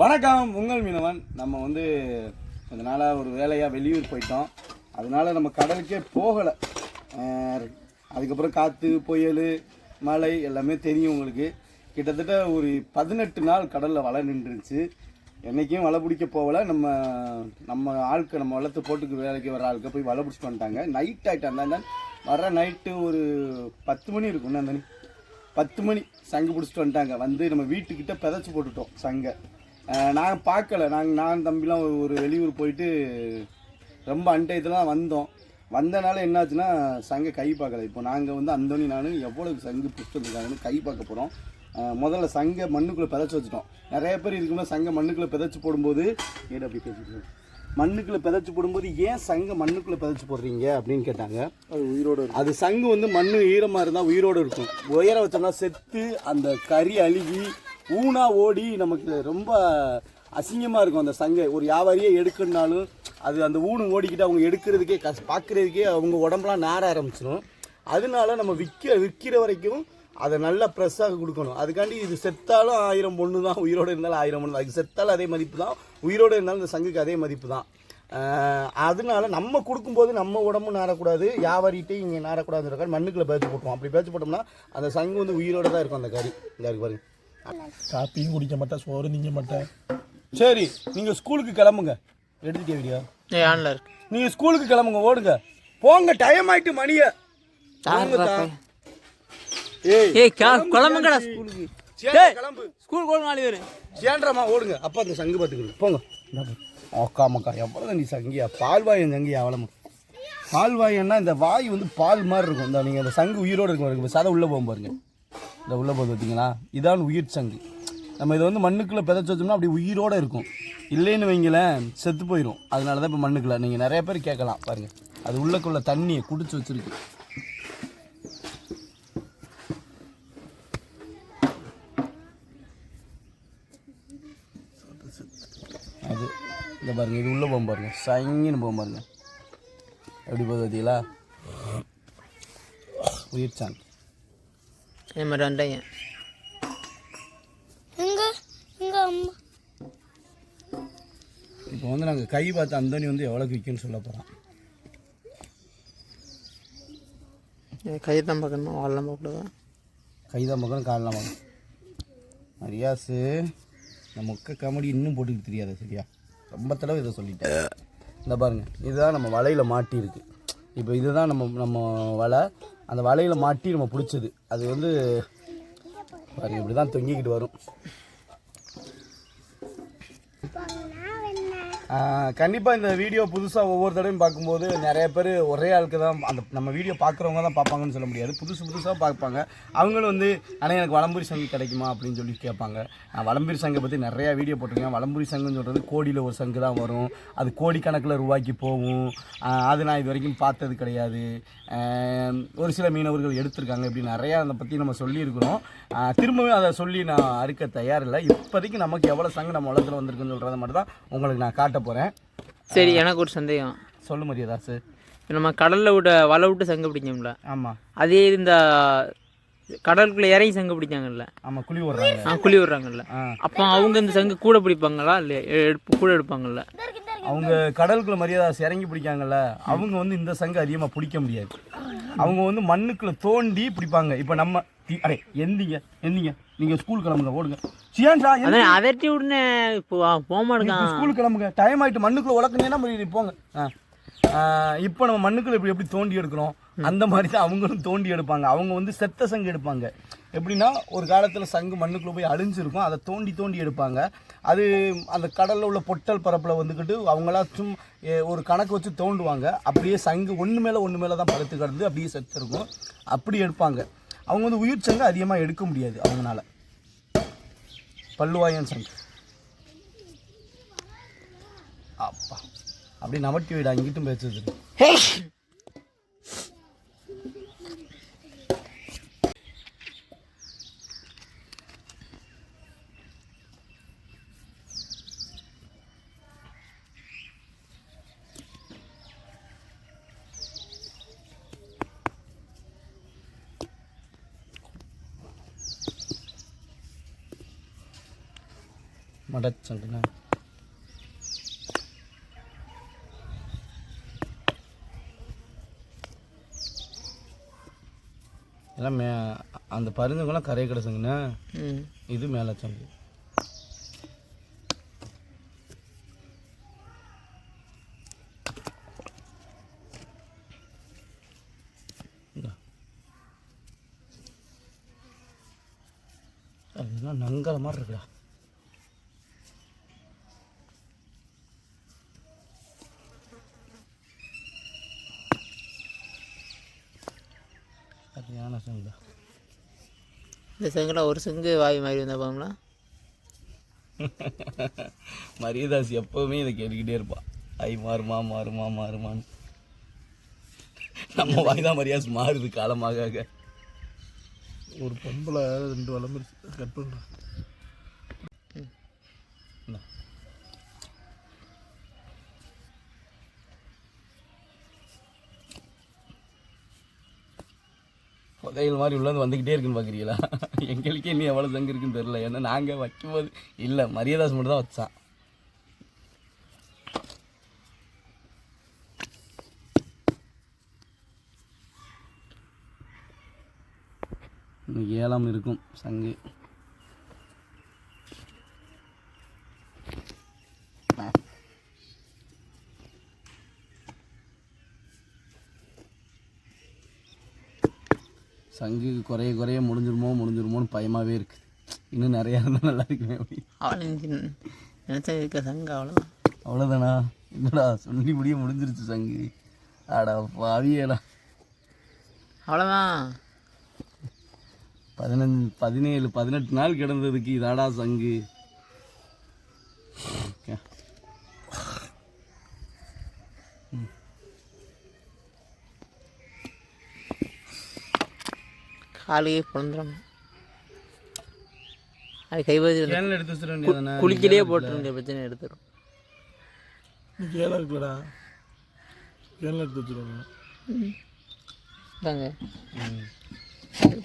வணக்கம் உங்கள் மீனவன். நம்ம வந்து கொஞ்ச நாளாக ஒரு வேலையாக வெளியூர் போயிட்டோம். அதனால நம்ம கடலுக்கே போகலை. அதுக்கப்புறம் காற்று புயல் மழை எல்லாமே தெரியும் உங்களுக்கு. கிட்டத்தட்ட ஒரு பதினெட்டு நாள் கடலில் வலை நின்றுச்சு. என்றைக்கும் வலை பிடிக்க போகல. நம்ம நம்ம ஆளுக்கு நம்ம வளர்த்து போட்டுக்கு வேலைக்கு வர ஆளுக்கு போய் வலை பிடிச்சிட்டு வந்துட்டாங்க. நைட் ஆகிட்டு அந்த வர நைட்டு ஒரு பத்து மணி இருக்கும் அந்த பத்து மணி சங்கு பிடிச்சிட்டு வந்துட்டாங்க. வந்து நம்ம வீட்டுக்கிட்ட பிதைச்சி போட்டுட்டோம் சங்கை. நாங்கள் பார்க்கல. நாங்கள் நான் தம்பிலாம் ஒரு- வெளியூர் போயிட்டு ரொம்ப அன்டயத்தில் வந்தோம். வந்தனால என்னாச்சுன்னா சங்கை கை பார்க்கல. இப்போ நாங்கள் வந்து அந்தோனி நான் எவ்வளவு சங்கு பிடிச்சிட்டு வந்துருக்காங்கன்னு கை பார்க்க போகிறோம் முதல்ல சங்கை மண்ணுக்குள்ளே பிதைச்சி வச்சுட்டோம். நிறைய பேர் இருக்கும்போது சங்கை மண்ணுக்குள்ளே பிதைச்சி போடும்போது ஏடு அப்படி பேசிட்டு மண்ணுக்குள்ளே பிதைச்சி போடும்போது ஏன் சங்கை மண்ணுக்குள்ளே பிதைச்சி போடுறீங்க அப்படின்னு கேட்டாங்க. அது உயிரோடு அது சங்கு வந்து மண்ணு ஈரமாக இருந்தால் உயிரோடு இருக்கும். உயர வச்சோம்னா செத்து அந்த கறி அழுகி ஊனா ஓடி நமக்கு ரொம்ப அசிங்கமாக இருக்கும் அந்த சங்கை. ஒரு வியாபாரியே எடுக்கணுனாலும் அது அந்த ஊனு ஓடிக்கிட்டு அவங்க எடுக்கிறதுக்கே கஷ் பார்க்குறதுக்கே அவங்க உடம்புலாம் நார ஆரம்பிச்சிடும் அதனால நம்ம விற்க விற்கிற வரைக்கும் அதை நல்லா ப்ரெஸ்ஸாக கொடுக்கணும். அதுக்காண்டி இது செத்தாலும் ஆயிரம் பொண்ணு தான் உயிரோடு இருந்தாலும் ஆயிரம் பொண்ணு தான். அது செத்தாலும் அதே மதிப்பு தான் உயிரோடு இருந்தாலும் இந்த சங்குக்கு அதே மதிப்பு தான். அதனால நம்ம கொடுக்கும்போது நம்ம உடம்பு நாரக்கூடாது வியாபாரிட்டே இங்கே நாரக்கூடாதுன்ற மண்ணுக்குள்ள பேச்சு போட்டுருவோம். அப்படி பேச்சு போட்டோம்னா அந்த சங்கு வந்து உயிரோட தான் இருக்கும் அந்த கறி. இங்கே இருக்கு பாருங்க. காப்பியும் குடிக்க மாட்டேன் சோறு திங்க மாட்டேன். சரி நீங்கள் ஸ்கூலுக்கு கிளம்புங்க. எடுத்துட்டே வீடியோ ஏய் ஆன்ல இருக்கு. நீங்கள் ஸ்கூலுக்கு கிளம்புங்க ஓடுங்க. போங்க டைம் ஆயிட்டு மணிய. ஏய் ஏய் கா- கிளம்புங்கடா. ஸ்கூலுக்கு. சேந்திரா, கிளம்பு. ஸ்கூல் கோல் நாலு பேர். சேன்றமா ஓடுங்க. அப்பா அந்த சங்கு பார்த்துக்கணும் போங்க. ஓக்கா மக்கா எவ்வளோ நீ சங்கியா? பால்வாயன் சங்கியா அவ்வளோ பால்வாயன்னா இந்த வாய் வந்து பால் மாதிரி இருக்கும். இந்த நீங்கள் இந்த சங்கு உயிரோடு இருக்கும் பாருங்க. சதை உள்ளே போகும் பாருங்க. இந்த உள்ளே போது பார்த்தீங்களா இதான் உயிர் சங்கு. நம்ம இதை வந்து மண்ணுக்குள்ளே பிதைச்சி வச்சோம்னா அப்படி உயிரோடு இருக்கும். இல்லைன்னு வைங்களேன் செத்து போயிடும் அதனால தான் இப்போ மண்ணுக்குள்ளே. நீங்கள் நிறைய பேர் கேட்கலாம் பாருங்கள் அது உள்ளக்குள்ள தண்ணியை குடிச்சு வச்சுருக்கு. அது இந்த பாருங்க இது உள்ளே போகும் பாருங்க. சங்கின்னு போகும் பாருங்க. எப்படி போகுது பார்த்தீங்களா உயிர் சாங் அதே மாதிரி வந்தாங்க எங்க? எங்க அம்மா? இப்போ வந்து நாங்கள் கை பார்த்து அந்தோனி வந்து எவ்வளோக்கு விற்குன்னு சொல்ல போகிறோம் கையை தான் பார்க்கணும்? வாழலாம் பார்க்கக்கூடாது கை தான் பார்க்கணும் காலெலாம் பார்க்கணும். ரியாஸு இந்த மொக்க காமெடி இன்னும் போட்டுக்கிட்டு தெரியாது சரியா? ரொம்ப தடவை இதை சொல்லிட்டேன். இந்த பாருங்க இதுதான் நம்ம வலையில் மாட்டியிருக்கு. இப்போ இதுதான் நம்ம நம்ம வலை. அந்த வலையில் மாட்டி நம்ம பிடிச்சது. அது வந்து இப்படி தான் தொங்கிக்கிட்டு வரும். கண்டிப்பாக இந்த வீடியோ புதுசாக ஒவ்வொரு தடவையும் பார்க்கும்போது நிறைய பேர் ஒரே ஆளுக்கு தான் அந்த நம்ம வீடியோ பார்க்குறவங்க தான் பார்ப்பாங்கன்னு சொல்ல முடியாது. புதுசு புதுசாக பார்ப்பாங்க. அவங்களும் வந்து ஆனால் எனக்கு வளம்புரி சங்கம் கிடைக்குமா? அப்படின்னு சொல்லி கேட்பாங்க. நான் வளம்புரி சங்கை பற்றி நிறையா வீடியோ போட்டிருக்கேன். வளம்புரி சங்கம்னு சொல்கிறது கோடியில் ஒரு சங்கு தான் வரும். அது கோடிக்கணக்கில் ரூபாய்க்கு போகும். அது நான் இது வரைக்கும் பார்த்தது கிடையாது. ஒரு சில மீனவர்கள் எடுத்திருக்காங்க. இப்படி நிறையா அதை பற்றி நம்ம சொல்லியிருக்கிறோம். திரும்பவும் அதை சொல்லி நான் அறுக்க தயாரில்லை. இப்போதைக்கு நமக்கு எவ்வளோ சங்கு நம்ம உலகத்தில் வந்திருக்குன்னு சொல்கிறத மட்டும் தான் உங்களுக்கு நான் காட்ட போகிறேன் சரி எனக்கு ஒரு சந்தேகம். சொல்லு மரியாதாசு இப்போ நம்ம கடலில் விட வலை விட்டு சங்கு பிடிச்சோம்ல ஆமாம் அதே இந்த கடலுக்குள்ளே இறங்கி சங்கு பிடிச்சாங்கல்ல ஆமாம் குழி விடுறாங்க. ஆ குழி விடுறாங்கல்ல. அப்போ அவங்க இந்த சங்கு கூட பிடிப்பாங்களா? இல்லை எடுப்பு கூட எடுப்பாங்கல்ல? அவங்க கடலுக்குள்ள மரியாதாஸ் இறங்கி பிடிக்காங்கல்ல அவங்க வந்து இந்த சங்கு அதிகமாக பிடிக்க முடியாது. அவங்க வந்து மண்ணுக்குள்ள தோண்டி பிடிப்பாங்க. இப்போ நம்ம அடே எந்திங்க எந்திங்க. நீங்கள் ஸ்கூல் கிளம்புங்க ஓடுங்க. அதான் அதட்டி இப்போ போக மாட்டேங்கான் ஸ்கூல் கிளம்புங்க. டைம் ஆயிட்டு மண்ணுக்குள்ள உழக்குனீங்கன்னா போங்க. இப்போ நம்ம மண்ணுக்குள்ள இப்படி எப்படி தோண்டி எடுக்கிறோம்? அந்த மாதிரி தான் அவங்களும் தோண்டி எடுப்பாங்க. அவங்க வந்து செத்த சங்கு எடுப்பாங்க. எப்படின்னா ஒரு காலத்தில் சங்கு மண்ணுக்குள்ளே போய் அழிஞ்சிருக்கும். அதை தோண்டி தோண்டி எடுப்பாங்க. அது அந்த கடலில் உள்ள பொட்டல் பரப்பில் வந்துக்கிட்டு அவங்களா சும் ஏ, ஒரு கணக்கு வச்சு தோண்டுவாங்க. அப்படியே சங்கு ஒன்று மேலே ஒன்று மேலே தான் படுத்து கிடந்து அப்படியே செத்து இருக்கும் அப்படி எடுப்பாங்க. அவங்க வந்து உயிர் சங்கு அதிகமாக எடுக்க முடியாது அவங்களால பல்லுவாயன் சங்கு. அப்பா. அப்படி நமட்டி வீடு அங்கிட்டும் பேசுது. மடச்சங்குண்ணா எல்லாம் மே அந்த பருந்துங்கெல்லாம் கரை கிடச்சுங்கண்ணா இது மேலே சங்கு. அதெல்லாம் நங்கற மாதிரி இருக்குடா. சரியான சங்குடா இந்த செங்கில் ஒரு செங்கு வாய் மாதிரி வந்தால் போகும்ல? மரியதாஸ் எப்பவுமே இதை கேட்டுக்கிட்டே இருப்பான் ஐ மாறுமா மாறுமா மாறுமான்னு. நம்ம வாய் தான் மரியாதை மாறுது காலமாக ஆக. ஒரு பொம்பளை ரெண்டு வளம் கட் பண்ணுறா புதையல் மாதிரி உள்ளது வந்துக்கிட்டே இருக்குன்னு பார்க்குறீங்களா எங்களுக்கே இன்னும் எவ்வளோ தங்கு இருக்குன்னு தெரில ஏன்னா நாங்கள் வைக்கும்போது இல்லை மரியாதாஸ் மட்டும் தான் வச்சான் இன்னும் இருக்கும் சங்கு. சங்கு குறைய குறைய முடிஞ்சிருமோ முடிஞ்சிருமோன்னு பயமாகவே இருக்குது இன்னும் நிறையா இருந்தால் நல்லா இருக்குமே அப்படி. அவளை நினச்சா இருக்க சங்கு அவ்வளோதான் அவ்வளோதானா என்னடா சொல்லி முடிய முடிஞ்சிருச்சு சங்கு. ஆடா பாவியடா. அவ்வளோதான் பதினஞ்சு பதினேழு பதினெட்டு நாள் கிடந்ததுக்கு இதாடா சங்கு. காலையே பிறந்துடும் அது வேண்டியதானே குளிக்கலையே போட்டு வேண்டிய பிரச்சனை எடுத்துரும். ஏழை இருக்குல்லடா. ஏழை எடுத்து வச்சுருவாங்க தாங்க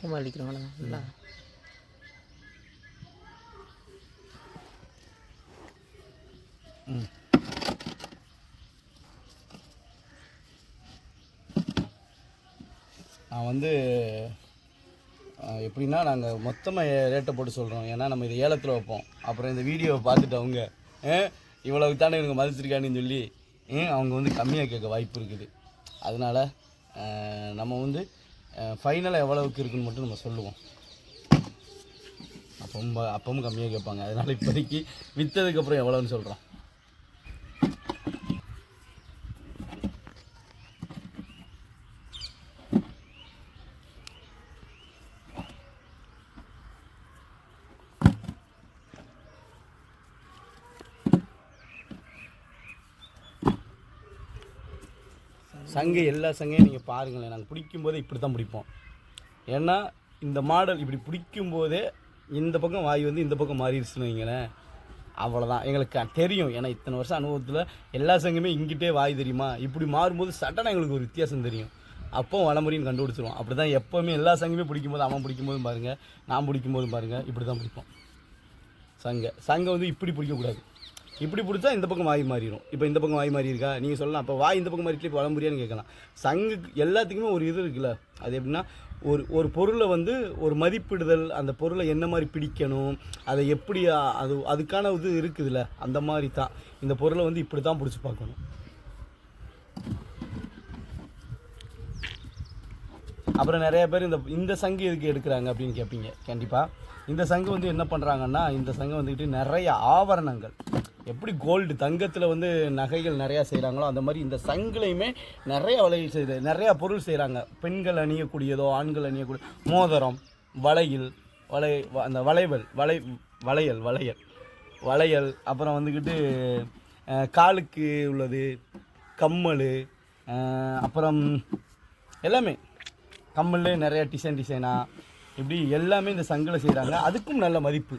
சமாளிக்கிறோம் நல்லா நான் வந்து எப்படின்னா நாங்கள் மொத்தமாக ரேட்டை போட்டு சொல்கிறோம் ஏன்னா நம்ம இதை ஏலத்தில் வைப்போம். அப்புறம் இந்த வீடியோவை பார்த்துட்டு அவங்க இவ்வளவு தானே எனக்கு மதிச்சிருக்கான்னு சொல்லி அவங்க வந்து கம்மியாக கேட்க வாய்ப்பு இருக்குது. அதனால் நம்ம வந்து ஃபைனலாக எவ்வளவுக்கு இருக்குன்னு மட்டும் நம்ம சொல்லுவோம். அப்பவும் அப்பவும் கம்மியாக கேட்பாங்க. அதனால் இப்போதைக்கு விற்றதுக்கப்புறம் எவ்வளோன்னு சொல்கிறோம் சங்கை எல்லா சங்கையும் நீங்கள் பாருங்களேன். நாங்கள் பிடிக்கும்போதே இப்படி தான் பிடிப்போம். ஏன்னா இந்த மாடல் இப்படி பிடிக்கும்போதே இந்த பக்கம் வாய் வந்து இந்த பக்கம் மாறிடுச்சுன்னு வைங்களேன். அவ்வளோதான் எங்களுக்கு தெரியும். ஏன்னா இத்தனை வருஷம் அனுபவத்தில் எல்லா சங்கமே இங்கிட்டே வாய் தெரியுமா? இப்படி மாறும்போது சட்டனாக எங்களுக்கு ஒரு வித்தியாசம் தெரியும். அப்போ வளமுறையும் கண்டுபிடிச்சிருவோம். அப்படி தான் எப்போவுமே எல்லா சங்கமே பிடிக்கும்போது அவன் பிடிக்கும்போதும் பாருங்கள் நான் பிடிக்கும்போதும் பாருங்கள் இப்படி தான் பிடிப்போம். சங்க. சங்கம் வந்து இப்படி பிடிக்கக்கூடாது. இப்படி பிடிச்சா இந்த பக்கம் வாய் மாறிடும் இப்போ இந்த பக்கம் வாய் மாறி இருக்கா? நீங்கள் சொல்லலாம். அப்போ வாய் இந்த பக்கம் மாறிட்டு இப்போ வளம்புரியான்னு கேட்கலாம். சங்கு எல்லாத்துக்குமே ஒரு இது இருக்குல்ல. அது எப்படின்னா ஒரு ஒரு பொருளை வந்து ஒரு மதிப்பிடுதல் அந்த பொருளை என்ன மாதிரி பிடிக்கணும் அதை எப்படி அது அதுக்கான இது இருக்குதுல்ல. அந்த மாதிரி தான். இந்த பொருளை வந்து இப்படி தான் பிடிச்சி பார்க்கணும். அப்புறம் நிறைய பேர் இந்த இந்த சங்கு எதுக்கு எடுக்கிறாங்க அப்படின்னு கேட்பீங்க. கண்டிப்பாக இந்த சங்கு வந்து என்ன பண்ணுறாங்கன்னா இந்த சங்கு வந்துக்கிட்டு நிறைய ஆவரணங்கள். எப்படி கோல்டு தங்கத்தில் வந்து நகைகள் நிறையா செய்கிறாங்களோ அந்த மாதிரி இந்த சங்கிலையுமே நிறைய வளையல் செய்து நிறையா பொருள் செய்கிறாங்க பெண்கள் அணியக்கூடியதோ ஆண்கள் அணியக்கூடிய மோதிரம் வளையல் வளை வ- அந்த வளைவல் வளை வளையல் வளையல் வளையல் அப்புறம் வந்துக்கிட்டு காலுக்கு உள்ளது கம்மல் அப்புறம் எல்லாமே. கம்மல்லே நிறைய டிசைன் டிசைனாக இப்படி எல்லாமே இந்த சங்கில் செய்கிறாங்க அதுக்கும் நல்ல மதிப்பு.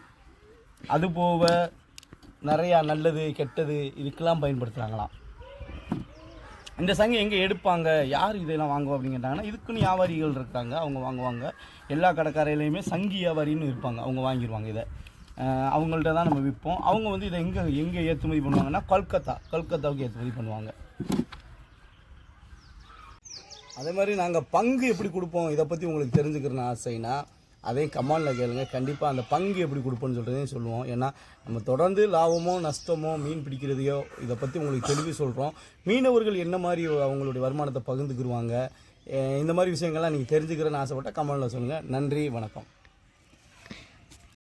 அது போக நிறையா நல்லது கெட்டது இதுக்கெல்லாம் பயன்படுத்துகிறாங்களாம் இந்த சங்கம் எங்கே எடுப்பாங்க? யார் இதெல்லாம் வாங்குவோம் அப்படின்னு கேட்டாங்கன்னா இதுக்குன்னு வியாபாரிகள் இருக்காங்க. அவங்க வாங்குவாங்க. எல்லா கடைக்காரையிலையுமே சங்கி வியாபாரின்னு இருப்பாங்க. அவங்க வாங்கிடுவாங்க இதை. அவங்கள்ட்ட தான் நம்ம விற்போம். அவங்க வந்து இதை எங்கே எங்கே ஏற்றுமதி பண்ணுவாங்கன்னா கொல்கத்தா. கொல்கத்தாவுக்கு ஏற்றுமதி பண்ணுவாங்க. அதே மாதிரி நாங்கள் பங்கு எப்படி கொடுப்போம்? இதை பற்றி உங்களுக்கு தெரிஞ்சுக்கிறேன்னு ஆசைன்னா அதையும் கமாண்டில் கேளுங்க. கண்டிப்பாக அந்த பங்கு எப்படி கொடுப்போன்னு சொல்கிறதையும் சொல்லுவோம். ஏன்னா நம்ம தொடர்ந்து லாபமோ நஷ்டமோ மீன் பிடிக்கிறதையோ இதை பற்றி உங்களுக்கு தெளிவு சொல்கிறோம் மீனவர்கள் என்ன மாதிரி அவங்களுடைய வருமானத்தை பகிர்ந்துக்கிருவாங்க? இந்த மாதிரி விஷயங்கள்லாம் நீங்கள் தெரிஞ்சுக்கிறேன்னு ஆசைப்பட்டால் கமெண்டில் சொல்லுங்கள் நன்றி வணக்கம்.